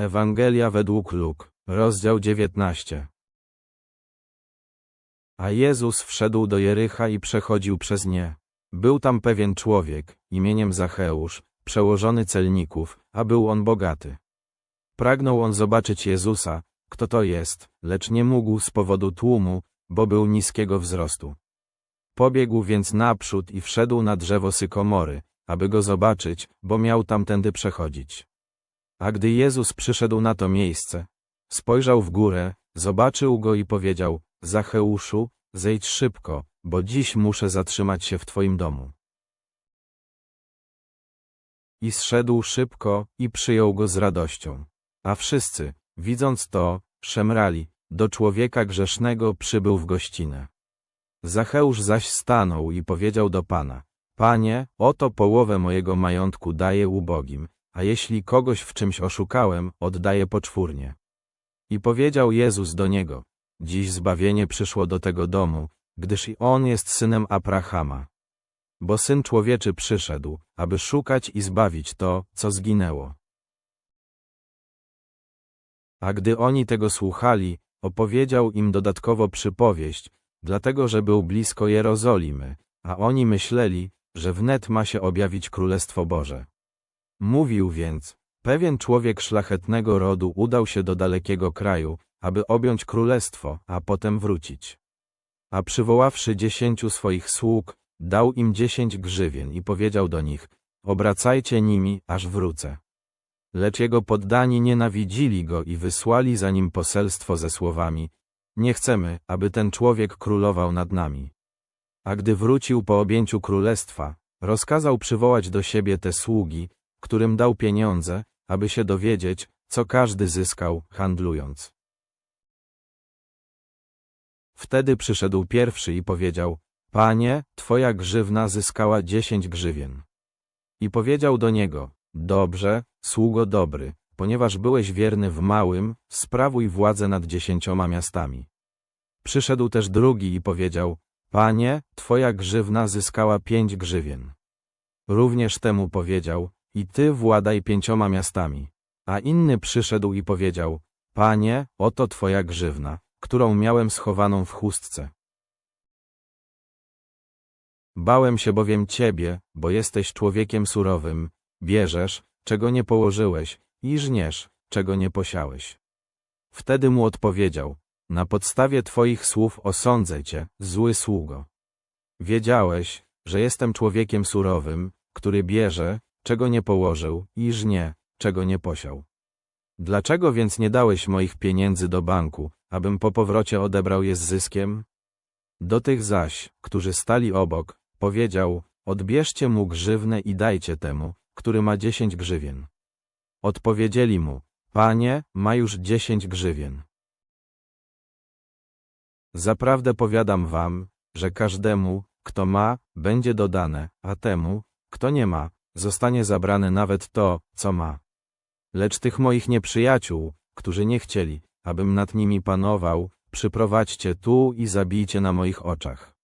Ewangelia według Luk, rozdział 19. A Jezus wszedł do Jericha i przechodził przez nie. Był tam pewien człowiek, imieniem Zacheusz, przełożony celników, a był on bogaty. Pragnął on zobaczyć Jezusa, kto to jest, lecz nie mógł z powodu tłumu, bo był niskiego wzrostu. Pobiegł więc naprzód i wszedł na drzewo sykomory, aby go zobaczyć, bo miał tamtędy przechodzić. A gdy Jezus przyszedł na to miejsce, spojrzał w górę, zobaczył go i powiedział, Zacheuszu, zejdź szybko, bo dziś muszę zatrzymać się w twoim domu. I zszedł szybko i przyjął go z radością. A wszyscy, widząc to, szemrali, do człowieka grzesznego przybył w gościnę. Zacheusz zaś stanął i powiedział do Pana, Panie, oto połowę mojego majątku daję ubogim, a jeśli kogoś w czymś oszukałem, oddaję poczwórnie. I powiedział Jezus do niego, Dziś zbawienie przyszło do tego domu, gdyż i on jest synem Abrahama. Bo Syn Człowieczy przyszedł, aby szukać i zbawić to, co zginęło. A gdy oni tego słuchali, opowiedział im dodatkowo przypowieść, dlatego że był blisko Jerozolimy, a oni myśleli, że wnet ma się objawić Królestwo Boże. Mówił więc, pewien człowiek szlachetnego rodu udał się do dalekiego kraju, aby objąć królestwo, a potem wrócić. A przywoławszy dziesięciu swoich sług, dał im dziesięć grzywien i powiedział do nich, obracajcie nimi, aż wrócę. Lecz jego poddani nienawidzili go i wysłali za nim poselstwo ze słowami, nie chcemy, aby ten człowiek królował nad nami. A gdy wrócił po objęciu królestwa, rozkazał przywołać do siebie te sługi, którym dał pieniądze, aby się dowiedzieć, co każdy zyskał, handlując. Wtedy przyszedł pierwszy i powiedział, Panie, twoja grzywna zyskała dziesięć grzywien. I powiedział do niego, Dobrze, sługo dobry, ponieważ byłeś wierny w małym, sprawuj władzę nad dziesięcioma miastami. Przyszedł też drugi i powiedział, Panie, twoja grzywna zyskała pięć grzywien. Również temu powiedział, i ty władaj pięcioma miastami. A inny przyszedł i powiedział, Panie, oto twoja grzywna, którą miałem schowaną w chustce. Bałem się bowiem ciebie, bo jesteś człowiekiem surowym, bierzesz, czego nie położyłeś, i żniesz, czego nie posiałeś. Wtedy mu odpowiedział, na podstawie twoich słów osądzę cię, zły sługo. Wiedziałeś, że jestem człowiekiem surowym, który bierze, czego nie położył, i żnie, czego nie posiał. Dlaczego więc nie dałeś moich pieniędzy do banku, abym po powrocie odebrał je z zyskiem? Do tych zaś, którzy stali obok, powiedział, odbierzcie mu grzywnę i dajcie temu, który ma dziesięć grzywien. Odpowiedzieli mu, panie, ma już dziesięć grzywien. Zaprawdę powiadam wam, że każdemu, kto ma, będzie dodane, a temu, kto nie ma, zostanie zabrane nawet to, co ma. Lecz tych moich nieprzyjaciół, którzy nie chcieli, abym nad nimi panował, przyprowadźcie tu i zabijcie na moich oczach.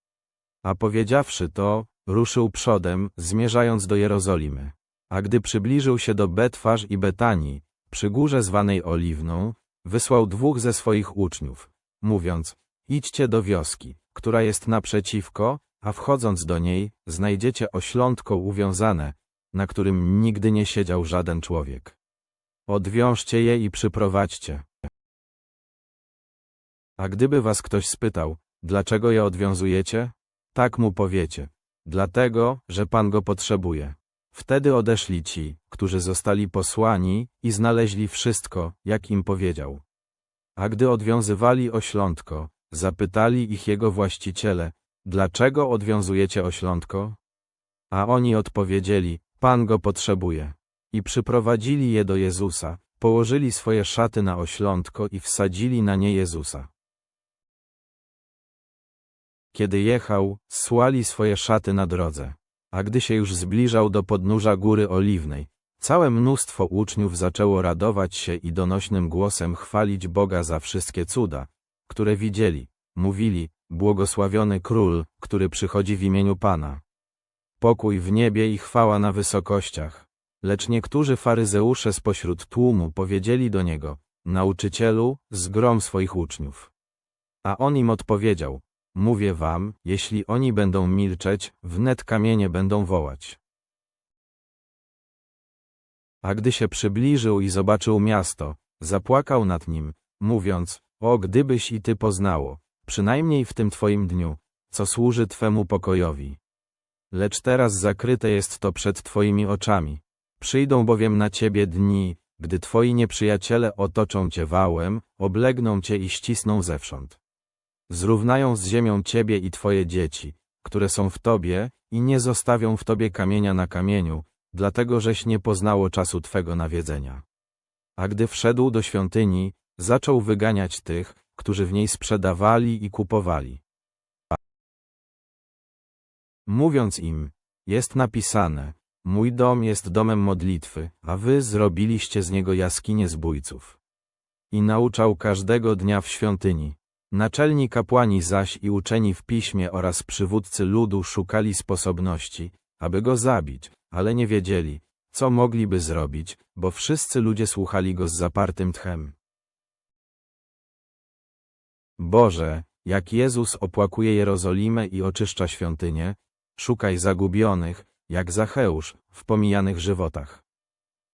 A powiedziawszy to, ruszył przodem, zmierzając do Jerozolimy. A gdy przybliżył się do Betwarz i Betanii, przy górze zwanej Oliwną, wysłał dwóch ze swoich uczniów, mówiąc, idźcie do wioski, która jest naprzeciwko, a wchodząc do niej, znajdziecie oślątko uwiązane, na którym nigdy nie siedział żaden człowiek. Odwiążcie je i przyprowadźcie. A gdyby was ktoś spytał, dlaczego je odwiązujecie? Tak mu powiecie. Dlatego, że Pan go potrzebuje. Wtedy odeszli ci, którzy zostali posłani i znaleźli wszystko, jak im powiedział. A gdy odwiązywali oślątko, zapytali ich jego właściciele, dlaczego odwiązujecie oślątko? A oni odpowiedzieli, Pan go potrzebuje. I przyprowadzili je do Jezusa, położyli swoje szaty na oślątko i wsadzili na nie Jezusa. Kiedy jechał, słali swoje szaty na drodze. A gdy się już zbliżał do podnóża Góry Oliwnej, całe mnóstwo uczniów zaczęło radować się i donośnym głosem chwalić Boga za wszystkie cuda, które widzieli. Mówili, błogosławiony Król, który przychodzi w imieniu Pana. Pokój w niebie i chwała na wysokościach. Lecz niektórzy faryzeusze spośród tłumu powiedzieli do niego, Nauczycielu, zgrom swoich uczniów. A on im odpowiedział, Mówię wam, jeśli oni będą milczeć, wnet kamienie będą wołać. A gdy się przybliżył i zobaczył miasto, zapłakał nad nim, mówiąc, o gdybyś i ty poznało, przynajmniej w tym twoim dniu, co służy twemu pokojowi. Lecz teraz zakryte jest to przed twoimi oczami. Przyjdą bowiem na ciebie dni, gdy twoi nieprzyjaciele otoczą cię wałem, oblegną cię i ścisną zewsząd. Zrównają z ziemią ciebie i twoje dzieci, które są w tobie, i nie zostawią w tobie kamienia na kamieniu, dlatego żeś nie poznało czasu twego nawiedzenia. A gdy wszedł do świątyni, zaczął wyganiać tych, którzy w niej sprzedawali i kupowali. Mówiąc im, jest napisane, mój dom jest domem modlitwy, a wy zrobiliście z niego jaskinię zbójców. I nauczał każdego dnia w świątyni. Naczelni kapłani zaś i uczeni w piśmie oraz przywódcy ludu szukali sposobności, aby go zabić, ale nie wiedzieli, co mogliby zrobić, bo wszyscy ludzie słuchali go z zapartym tchem. Boże, jak Jezus opłakuje Jerozolimę i oczyszcza świątynię, szukaj zagubionych, jak Zacheusz, w pomijanych żywotach.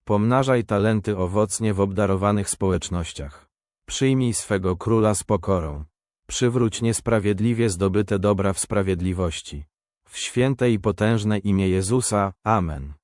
Pomnażaj talenty owocnie w obdarowanych społecznościach. Przyjmij swego króla z pokorą. Przywróć niesprawiedliwie zdobyte dobra w sprawiedliwości. W święte i potężne imię Jezusa. Amen.